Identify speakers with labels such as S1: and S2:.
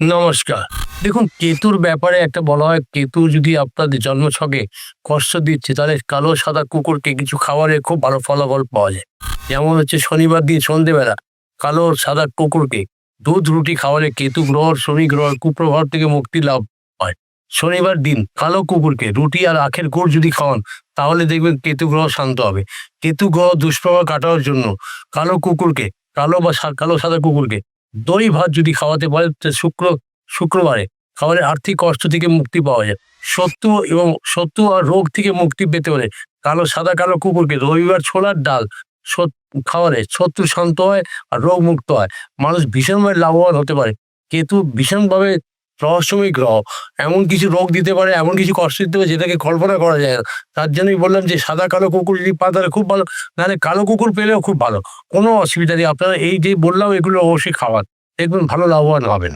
S1: নমস্কার। দেখুন, কেতুর ব্যাপারে একটা বলা হয়, কেতু যদি আপনাদের জন্মছকে কষ্ট দিচ্ছে, তাহলে কালো সাদা কুকুরকে কিছু খাবারে খুব ভালো ফলাফল পাওয়া যায়। যেমন হচ্ছে শনিবার দিন সন্ধেবেলা, কালো সাদা কুকুরকে দুধ, রুটি খাওয়ালে কেতু গ্রহ শনি গ্রহ কুপ্রভাব থেকে মুক্তি লাভ হয়। শনিবার দিন কালো কুকুরকে রুটি আর আখের গুড় যদি খাওয়ান, তাহলে দেখবেন কেতু গ্রহ শান্ত হবে। কেতু গ্রহ দুষ্প্রভাব কাটানোর জন্য কালো কুকুরকে, কালো বা কালো সাদা কুকুরকে দই ভাত যদি খাওয়াতে পারে শুক্র, শুক্রবারে খাবারের আর্থিক কষ্ট থেকে মুক্তি পাওয়া যায়। সত্য এবং, সত্য আর রোগ থেকে মুক্তি পেতে পারে কালো, সাদা, কালো কুকুরকে রবিবার ছোলার ডাল খাওয়ারে শত্রু শান্ত হয় আর রোগ মুক্ত হয়। মানুষ ভীষণভাবে লাভবান হতে পারে। কেতু ভীষণভাবে রহস্যময় গ্রহ। এমন কিছু রোগ দিতে পারে, এমন কিছু কষ্ট দিতে পারে যেটাকে কল্পনা করা যায় না। তার জন্যই বললাম যে, সাদা, কালো কুকুর যদি পান তাহলে খুব ভালো। নাহলে কালো কুকুর পেলেও খুব ভালো। কোনো অসুবিধা নেই। আপনারা এই যে বললাম, এগুলো অবশ্যই খাওয়ান। দেখবেন ভালো লাভবান হবেন।